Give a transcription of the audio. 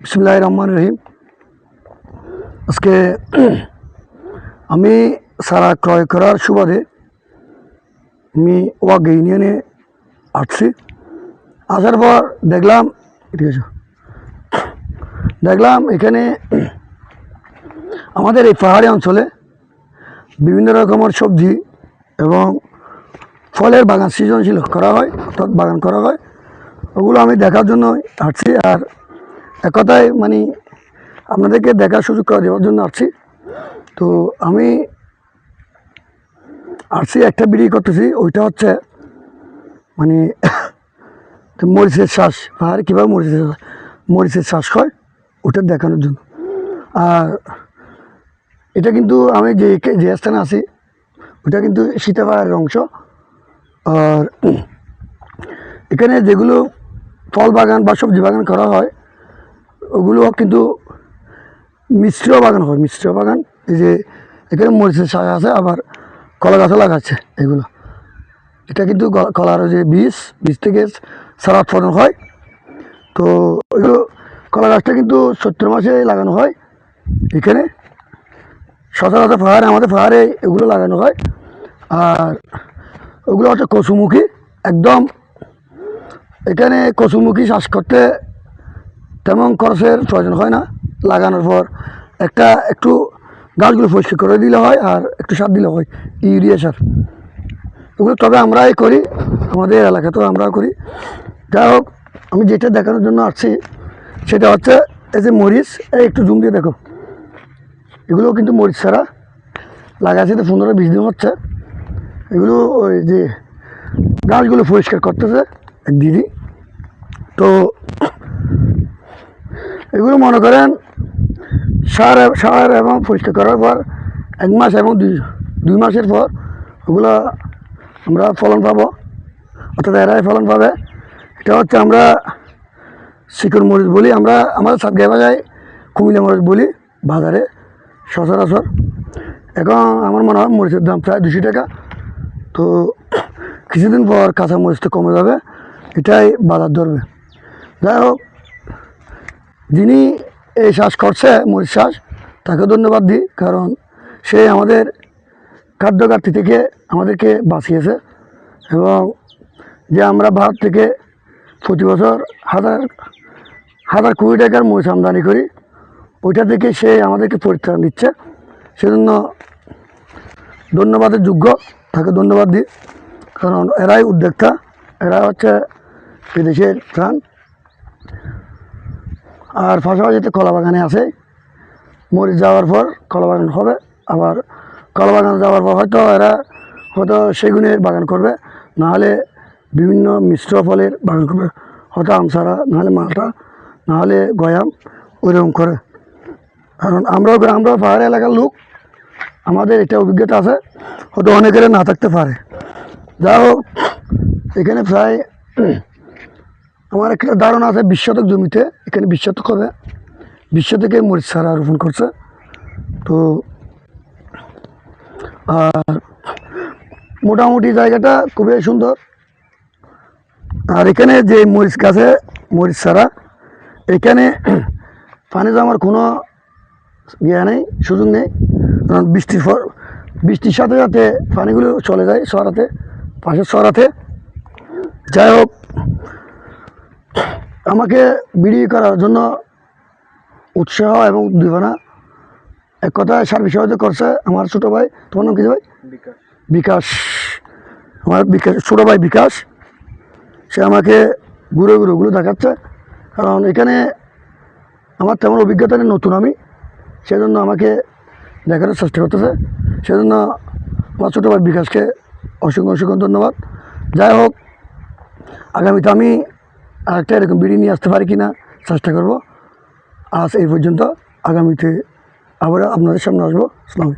বিসমুল্লাহ রহমান রহিম আজকে আমি সারা ক্রয় করার সুবাদে আমি ওয়াগ ইউনিয়নে আসছি। আসার পর দেখলাম ঠিক আছে দেখলাম এখানে আমাদের এই পাহাড়ি অঞ্চলে বিভিন্ন রকমের সবজি এবং ফলের বাগান সৃজনশীল করা হয়, অর্থাৎ বাগান করা হয়। ওগুলো আমি দেখার জন্য আসছি আর এক কথায় মানে আপনাদেরকে দেখার সুযোগ করে দেওয়ার জন্য আসছি। তো আমি আসছি, একটা বিড়ি করতেছি, ওইটা হচ্ছে মানে মরিচের শ্বাস। পাহাড়ে কীভাবে মরিচের মরিচের শ্বাস হয়, ওটা দেখানোর জন্য। আর এটা কিন্তু আমি যে যে স্থানে আছি, ওটা কিন্তু সীতাপাহাড়ের অংশ। আর এখানে যেগুলো ফল বাগান বা সবজি বাগান করা হয় ওগুলো কিন্তু মিশ্র বাগান হয়, মিশ্র বাগান। এই যে এখানে মরিচের শাক আছে, আবার কলা গাছও লাগাচ্ছে এগুলো। এটা কিন্তু কলার যে বীজ বীজ থেকে সারা উৎপাদন হয়। তো এগুলো কলা গাছটা কিন্তু সত্তর মাসে লাগানো হয় এখানে। সচরাচর পাহাড়ে আমাদের পাহাড়ে এগুলো লাগানো হয়। আর ওগুলো হচ্ছে কচুমুখী, একদম এখানে কচুমুখী চাষ করতে তেমন খরচের প্রয়োজন হয় না। লাগানোর পর একটা একটু গাছগুলো পরিষ্কার করে দিলে হয় আর একটু সার দিলে হয়, ইউরিয়া সার। ওগুলো তবে আমরাই করি, আমাদের এলাকাতেও আমরা করি। যাই হোক, আমি যেটা দেখানোর জন্য আসছি, সেটা হচ্ছে এই যে মরিচ একটু জুম দিয়ে দেখো। এগুলো কিন্তু মরিচ ছাড়া লাগাইছে, তো পনেরো বিশ দিন হচ্ছে। এগুলো ওই যে গাছগুলো পরিষ্কার করতেছে এক দিদি। তো এগুলো মনে করেন সার সার এবং পরিষ্কার করার পর এক মাস এবং দুই দুই মাসের পর ওগুলো আমরা ফলন পাবো। অর্থাৎ এরাই ফলন পাবে। এটা হচ্ছে আমরা শিকড় মরিচ বলি। আমরা আমাদের সাতগাঁ বাজায় কুমিল্লা মরিচ বলি বাজারে সচরাচর। এখন আমার মনে হয় মরিচের দাম প্রায় দুশো টাকা। তো কিছুদিন পর কাঁচা মরিচটা কমে যাবে। এটাই বাজার ধরবে। যাই হোক যিনি এই শ্বাস করছে, মরিচ শ্বাস তাকে ধন্যবাদ দিই, কারণ সে আমাদের খাদ্য ঘাটতি থেকে আমাদেরকে বাঁচিয়েছে এবং যে আমরা ভারত থেকে প্রতি বছর হাজার হাজার কোটি টাকার মরিচ আমদানি করি, ওইটা থেকে সে আমাদেরকে পরিত্রাণ দিচ্ছে। সেজন্য ধন্যবাদের যোগ্য, তাকে ধন্যবাদ দিই, কারণ এরাই উদ্যোক্তা, এরা হচ্ছে বিদেশের প্রাণ। আর পাশাপাশিতে কলা বাগানে আছে। মরিচ যাওয়ার পর কলা বাগান হবে, আবার কলা বাগান যাওয়ার পর হয়তো এরা হয়তো সেগুনের বাগান করবে, নাহলে বিভিন্ন মিশ্র ফলের বাগান করবে। হয়তো আমসারা নাহলে মালটা, নাহলে গয়াম, ওইরকম করে। কারণ আমরাও আমরাও পাহাড়ি এলাকার লোক, আমাদের এটা অভিজ্ঞতা আছে, হয়তো অনেকের না থাকতে পারে। যা হোক, এখানে প্রায় আমার একটা ধারণা আছে বিশ শতক জমিতে, এখানে বিশ শতক হবে। বিশ শতকে মরিচ সারা রোপণ করছে। তো, আর মোটামুটি জায়গাটা খুবই সুন্দর। আর এখানে যে মরিচ গাছে মরিচ সারা এখানে পানি জমার কোনো ইয়ে নেই, সুযোগ নেই। কারণ বৃষ্টির বৃষ্টির সাথে সাথে পানিগুলো চলে যায় সরাতে পাশের সরাতে। যাই হোক আমাকে বিড়ি করার জন্য উৎসাহ এবং উদ্দীপনা। এক কথায় সার্বিক সহায়তা করছে আমার ছোটো ভাই। তোমার নাম কি ভাই? বিকাশ। আমার বিকাশ ছোটো ভাই বিকাশ। সে আমাকে ঘুরে ঘুরে ওগুলো দেখাচ্ছে। কারণ এখানে আমার তেমন অভিজ্ঞতা নেই নতুন আমি। সেজন্য আমাকে দেখানোর চেষ্টা করতেছে। সেজন্য আমার ছোটো ভাই বিকাশকে অসংখ্য অসংখ্য ধন্যবাদ। যাই হোক আগামীতে আমি আরেকটা এরকম বিড়ি নিয়ে আসতে পারি কি না চেষ্টা করব। আজ এই পর্যন্ত আগামীতে আবার আপনাদের সামনে আসব। আসসালামু